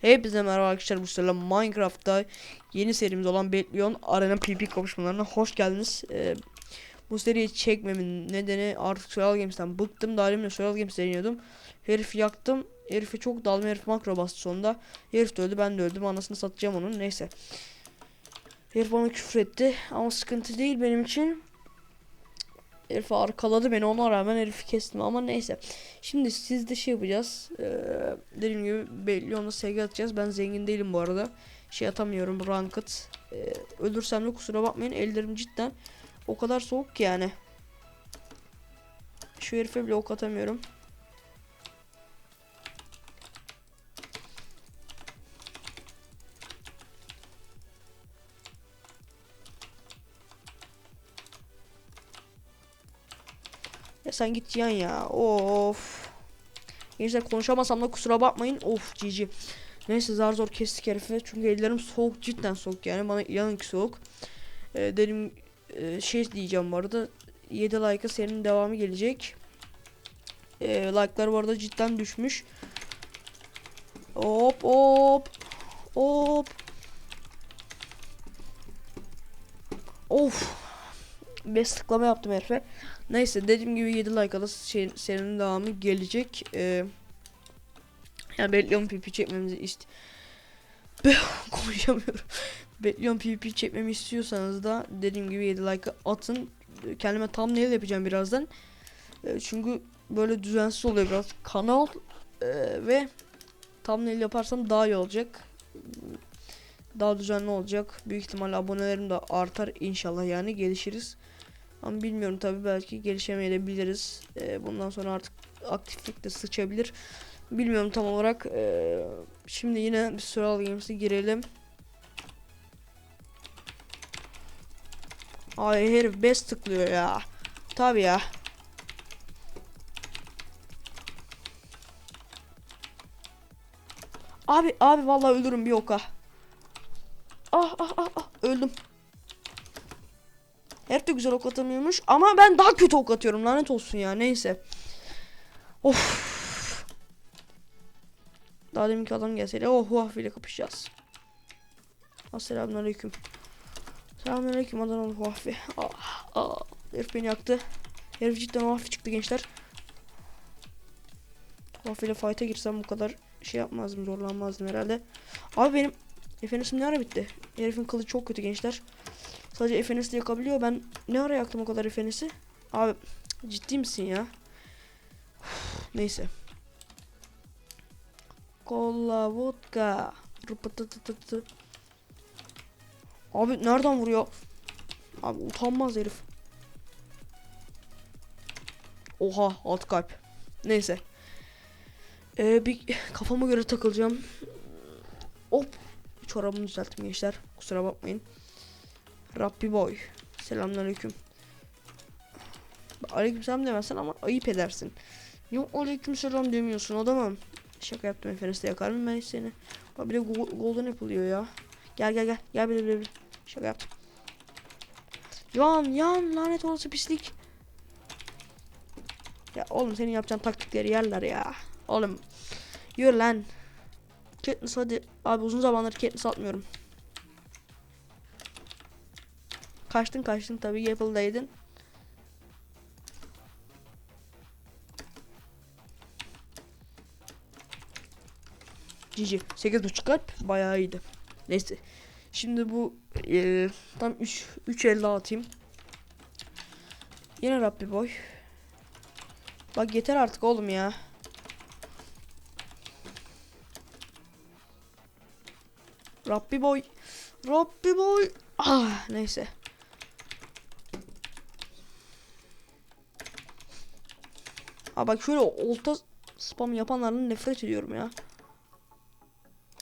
Hepinize merhaba arkadaşlar bu sefer Minecraft'ta yeni serimiz olan Betlion Arena PvP kapışmalarına hoş geldiniz. Ee, bu seriyi çekmemin nedeni artık Survival Games'ten bıktım. Daha demin de Survival Games deniyordum. Herif yaktım. Herife çok dalma herif makro bastı sonunda. Herif de öldü ben de öldüm. Anasını satacağım onun. Neyse. Herif bana küfür etti. Ama sıkıntı değil benim için. Herif arkaladı beni ona rağmen herifi kestim ama neyse. Şimdi siz de şey yapacağız. Ee, dediğim gibi belli onda SG atacağız. Ben zengin değilim bu arada. Şey atamıyorum ranked. Ee, ölürsem de kusura bakmayın. Ellerim cidden o kadar soğuk ki yani. Şu herife bile ok atamıyorum. Ya sen git yan ya. Of. Gençler konuşamasam da kusura bakmayın. Of cici. Neyse zar zor kestik herifi. Çünkü ellerim soğuk cidden soğuk yani. Bana inanın ki soğuk. Ee, dedim e, şey diyeceğim bu arada. 7 like'a serinin devamı gelecek. Ee, like'lar bu cidden düşmüş. Hop hop. Hop. Of. 5 tıklama yaptım herife. Neyse dediğim gibi 7 like'a da şey, serinin devamı gelecek. Ee, yani bekliyorum PP çekmemizi ist konuşamıyorum. bekliyorum PP çekmemi istiyorsanız da dediğim gibi 7 like atın. Kendime thumbnail yapacağım birazdan. Ee, çünkü böyle düzensiz oluyor biraz kanal ee, ve thumbnail yaparsam daha iyi olacak. Daha düzenli olacak. Büyük ihtimalle abonelerim de artar inşallah yani gelişiriz. Ama bilmiyorum tabi belki gelişemeyebiliriz. Ee, bundan sonra artık aktiflik de sıçabilir. Bilmiyorum tam olarak. Ee, şimdi yine bir Survival Games'e girelim. Ay herif best tıklıyor ya. Tabi ya. Abi abi vallahi ölürüm bir oka. Ah ah ah ah öldüm. Herif de güzel ok atamıyormuş ama ben daha kötü ok atıyorum lanet olsun ya neyse. Of. Daha deminki adam gelseydi oh Huawei ile kapışacağız. Selamünaleyküm. Selamünaleyküm Adanalı Huawei. Ah, ah. Herif beni yaktı. Herif cidden Huawei çıktı gençler. Huawei ile fight'a girsem bu kadar şey yapmazdım zorlanmazdım herhalde. Abi benim FNS'im ne ara bitti? Herifin kılıcı çok kötü gençler. Sadece FNS'de yakabiliyor. Ben ne ara yaktım o kadar FNS'i? Abi ciddi misin ya? Neyse. Kola vodka. Abi nereden vuruyor? Abi utanmaz herif. Oha alt kalp. Neyse. Ee, bir kafama göre takılacağım. Hop. Çorabımı düzelttim gençler. Kusura bakmayın. Rabbi boy. Selamünaleyküm. Aleykümselam demezsen ama ayıp edersin. Yok aleykümselam demiyorsun adamım. Şaka yaptım efendim yakar mı ben seni? Bak bir de go golden yapılıyor ya. Gel gel gel. Gel bir bir Şaka yaptım. Yan yan lanet olası pislik. Ya oğlum senin yapacağın taktikleri yerler ya. Oğlum yürü lan. Katniss hadi. Abi uzun zamandır Katniss atmıyorum. Kaçtın kaçtın tabii Apple'daydın. Cici 8.5 kalp bayağı iyiydi. Neyse. Şimdi bu e, tam 3 3 elde atayım. Yine Rabbi boy. Bak yeter artık oğlum ya. Rabbi boy. Rabbi boy. Ah neyse. Aa bak şöyle olta spam yapanlardan nefret ediyorum ya.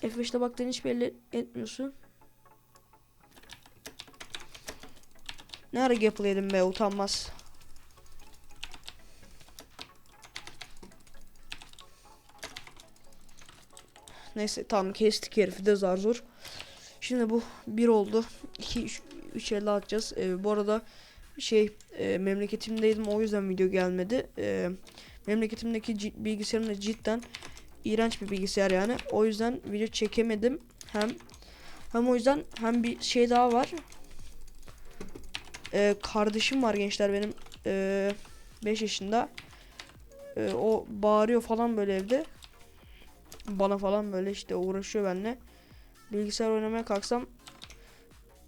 F5'te baktığın hiç belli etmiyorsun. Ne ara Gapple yedim be utanmaz. Neyse tamam kestik herifi de zar zor. Şimdi bu bir oldu. 2 3 3 elde atacağız. Ee, bu arada şey e, memleketimdeydim o yüzden video gelmedi. E, memleketimdeki bilgisayarım da cidden iğrenç bir bilgisayar yani. O yüzden video çekemedim. Hem hem o yüzden hem bir şey daha var. Ee, kardeşim var gençler benim 5 yaşında. Ee, o bağırıyor falan böyle evde. Bana falan böyle işte uğraşıyor benimle. Bilgisayar oynamaya kalksam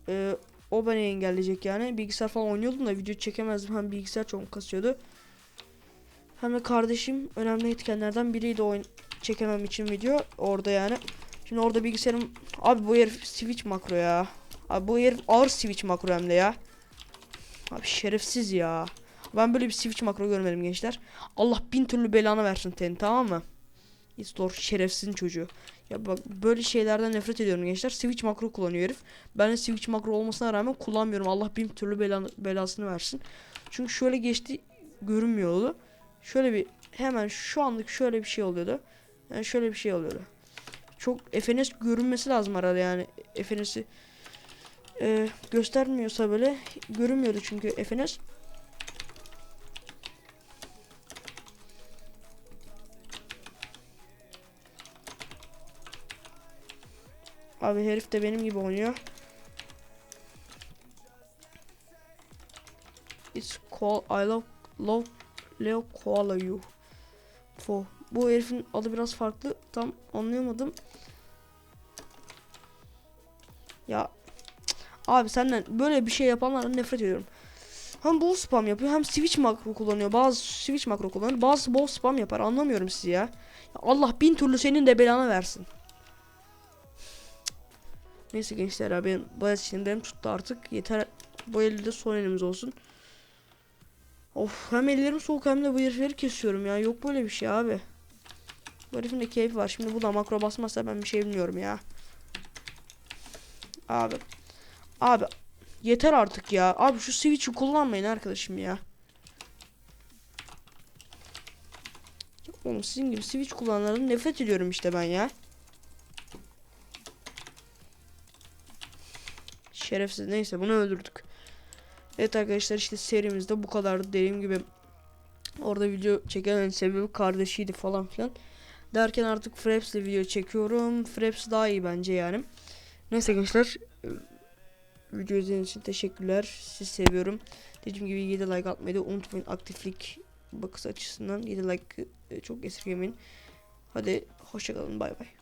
e, o beni engelleyecek yani. Bilgisayar falan oynuyordum da video çekemezdim. Hem bilgisayar çok kasıyordu. Hem de kardeşim önemli etkenlerden biriydi oyun çekemem için video orada yani. Şimdi orada bilgisayarım abi bu herif switch makro ya. Abi bu herif ağır switch makro hem de ya. Abi şerefsiz ya. Ben böyle bir switch makro görmedim gençler. Allah bin türlü belanı versin senin tamam mı? Istor şerefsizin çocuğu. Ya bak böyle şeylerden nefret ediyorum gençler. Switch makro kullanıyor herif. Ben de switch makro olmasına rağmen kullanmıyorum. Allah bin türlü belanı, belasını versin. Çünkü şöyle geçti görünmüyordu. Şöyle bir hemen şu anlık şöyle bir şey oluyordu. Yani şöyle bir şey oluyordu. Çok FNS görünmesi lazım arada yani. FNS'i e, göstermiyorsa böyle görünmüyordu çünkü FNS. Abi herif de benim gibi oynuyor. It's call I love love Leo Koala you. For. Bu herifin adı biraz farklı. Tam anlayamadım. Ya abi senden böyle bir şey yapanlardan nefret ediyorum. Hem bol spam yapıyor hem switch makro kullanıyor. Bazı switch makro kullanıyor. Bazı bol spam yapar. Anlamıyorum sizi ya. ya Allah bin türlü senin de belanı versin. Neyse gençler abi benim bayağı sinirlerim tuttu artık. Yeter bu elde son elimiz olsun. Of hem ellerim soğuk hem de bu herifleri kesiyorum ya. Yok böyle bir şey abi. Bu herifin de keyfi var. Şimdi bu da makro basmazsa ben bir şey bilmiyorum ya. Abi. Abi. Yeter artık ya. Abi şu switch'i kullanmayın arkadaşım ya. Oğlum sizin gibi switch kullananlardan nefret ediyorum işte ben ya. Şerefsiz neyse bunu öldürdük. Evet arkadaşlar işte serimizde bu kadardı. Dediğim gibi orada video çekememin sebebi kardeşiydi falan filan. Derken artık Fraps ile video çekiyorum. Fraps daha iyi bence yani. Neyse gençler e, video izlediğiniz için teşekkürler. Sizi seviyorum. Dediğim gibi 7 like atmayı da unutmayın. Aktiflik bakış açısından 7 like e, çok esirgemeyin. Hadi hoşçakalın bay bay